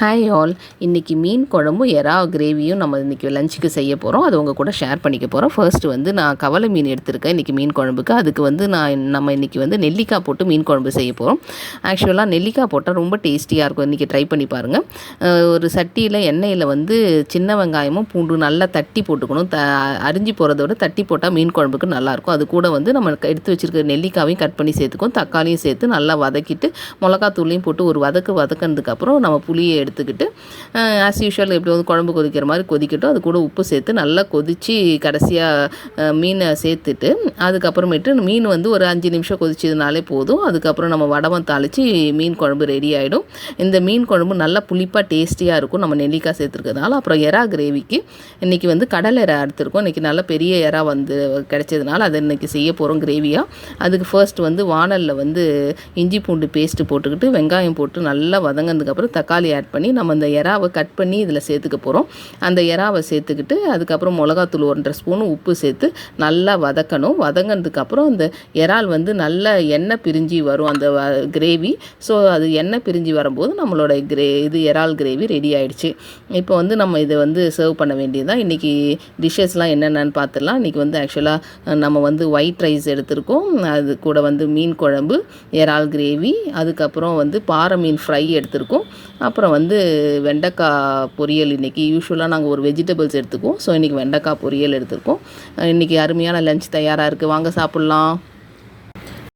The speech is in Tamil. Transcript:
ஹாய் ஆல் இன்றைக்கி மீன் குழம்பும் எறா கிரேவியும் நம்ம இன்றைக்கி லஞ்சுக்கு செய்ய போகிறோம் அது உங்கள் கூட ஷேர் பண்ணிக்க போகிறோம் ஃபர்ஸ்ட்டு வந்து நான் கவலை மீன் எடுத்திருக்கேன் இன்றைக்கி மீன் குழம்புக்கு. அதுக்கு வந்து நான் நம்ம இன்றைக்கி வந்து நெல்லிக்காய் போட்டு மீன் குழம்பு செய்ய போகிறோம் ஆக்சுவலாக நெல்லிக்காய் போட்டால் ரொம்ப டேஸ்டியாக இருக்கும். இன்றைக்கி ட்ரை பண்ணி பாருங்கள் ஒரு சட்டியில் எண்ணெயில் வந்து சின்ன வெங்காயமும் பூண்டு நல்லா தட்டி போட்டுக்கணும். த அரிஞ்சு போகிறத விட தட்டி போட்டால் மீன் குழம்புக்கு நல்லாயிருக்கும் அது கூட வந்து நம்ம எடுத்து வச்சுருக்க நெல்லிக்காவையும் கட் பண்ணி சேர்த்துக்கும் தக்காளியும் சேர்த்து நல்லா வதக்கிட்டு மிளகாத்தூளையும் போட்டு ஒரு வதக்கு வதக்கினதுக்கப்புறம் நம்ம புளியை எடுத்துக்கிட்டு ஆஸ் யூஷுவல் எப்படி வந்து குழம்பு கொதிக்கிற மாதிரி கொதிக்கட்டும். அது கூட உப்பு சேர்த்து நல்லா கொதித்து கடைசியாக மீனை சேர்த்துட்டு அதுக்கப்புறமேட்டு மீன் வந்து ஒரு அஞ்சு நிமிஷம் கொதிச்சதுனாலே போதும். அதுக்கப்புறம் நம்ம வடவம் தாளித்து மீன் குழம்பு ரெடி ஆகிடும் இந்த மீன் குழம்பு நல்லா புளிப்பாக டேஸ்டியாக இருக்கும். நம்ம நெல்லிக்காய் சேர்த்துருக்கிறதுனால. அப்புறம் எறா கிரேவிக்கு இன்றைக்கி வந்து கடல் எறா எடுத்திருக்கோம். இன்றைக்கி நல்லா பெரிய எறா வந்து கிடைச்சதுனால அதை இன்றைக்கி செய்ய போகிறோம் கிரேவியாக அதுக்கு ஃபர்ஸ்ட் வந்து வானலில் வந்து இஞ்சி பூண்டு பேஸ்ட்டு போட்டுக்கிட்டு வெங்காயம் போட்டு நல்லா வதங்கினதுக்கப்புறம் தக்காளி ஆட் பண்ணி பண்ணி நம்ம அந்த எறாவை கட் பண்ணி இதில் சேர்த்துக்க போகிறோம். அந்த எறாவை சேர்த்துக்கிட்டு அதுக்கப்புறம் மிளகாத்தூள் ஒன்றரை ஸ்பூன் உப்பு சேர்த்து நல்லா வதக்கணும். வதங்கினதுக்கப்புறம் அந்த இறால் வந்து நல்ல எண்ணெய் பிரிஞ்சு வரும் அந்த கிரேவி. ஸோ அது எண்ணெய் பிரிஞ்சு வரும்போது நம்மளோட கிரே இது இறால் கிரேவி ரெடி ஆகிடுச்சு இப்போ வந்து நம்ம இதை வந்து சர்வ் பண்ண வேண்டியதுதான். இன்றைக்கி டிஷ்ஷஸ்லாம் என்னென்னு பார்த்துடலாம். இன்றைக்கி வந்து ஆக்சுவலாக நம்ம வந்து ஒயிட் ரைஸ் எடுத்திருக்கோம். அது கூட வந்து மீன் குழம்பு இறால் கிரேவி அதுக்கப்புறம் வந்து பாறை மீன் ஃப்ரை எடுத்திருக்கோம். அப்புறம் வந்து வந்து வெண்டைக்காய் பொரியல் இன்றைக்கி யூஸ்வலாக நாங்கள் ஒரு வெஜிடபிள்ஸ் எடுத்துக்குவோம். ஸோ இன்றைக்கி வெண்டைக்காய் பொரியல் எடுத்திருக்கோம். இன்றைக்கி அருமையான லஞ்ச் தயாராக இருக்குது வாங்க சாப்பிட்லாம்.